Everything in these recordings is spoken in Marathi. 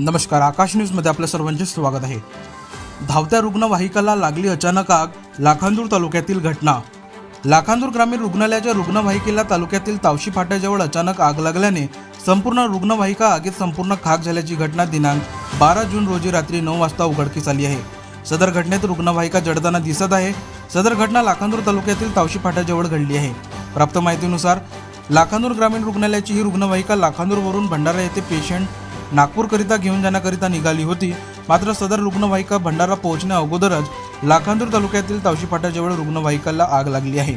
नमस्कार आकाश न्यूजमध्ये आपल्या सर्वांचे स्वागत आहे. धावत्या रुग्णवाहिकाला लागली अचानक आग लाखांदूर तालुक्यातील घटना. लाखांदूर ग्रामीण रुग्णालयाच्या रुग्णवाहिकेला तालुक्यातील तावशी फाट्याजवळ अचानक आग लागल्याने संपूर्ण रुग्णवाहिका आगीत संपूर्ण खाक झाल्याची घटना दिनांक बारा जून रोजी रात्री नऊ वाजता उघडकीस आली आहे. सदर घटनेत रुग्णवाहिका जडताना दिसत आहे. सदर घटना लाखांदूर तालुक्यातील तावशी फाट्याजवळ घडली आहे. प्राप्त माहितीनुसार लाखांदूर ग्रामीण रुग्णालयाची ही रुग्णवाहिका लाखांदूरवरून भंडारा येथे पेशंट नागपूरकरिता घेऊन जाण्याकरिता निघाली होती. मात्र सदर रुग्णवाहिका भंडारा पोहोचण्या अगोदरच लाखांदूर तालुक्यातील तावशी फाट्याजवळ रुग्णवाहिकाला आग लागली आहे.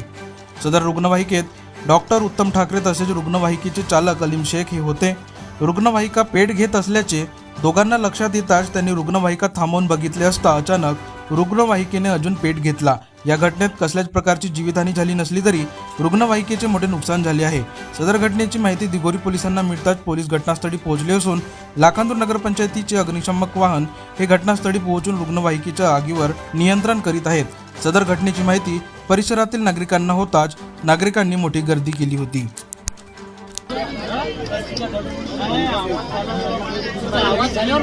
सदर रुग्णवाहिकेत डॉक्टर उत्तम ठाकरे तसेच रुग्णवाहिकेचे चालक अलीम शेख हे होते. रुग्णवाहिका पेट घेत असल्याचे दोघांना लक्षात येताच त्यांनी रुग्णवाहिका थांबवून बघितले असता अचानक रुग्णवाहिकेने अजून पेट घेतला. या घटनेत कसल्याच प्रकारची जीवितहानी झाली नसली तरी रुग्णवाहिकेचे मोठे नुकसान झाले आहे. सदर घटनेची माहिती दिगोरी पोलिसांना मिळताच पोलीस घटनास्थळी पोहोचले असून लाखांदूर नगरपंचायतीचे अग्निशामक वाहन हे घटनास्थळी पोहोचून रुग्णवाहिकेच्या आगीवर नियंत्रण करीत आहेत. सदर घटनेची माहिती परिसरातील नागरिकांना होताच नागरिकांनी मोठी गर्दी केली होती. आवाज झाल्यावर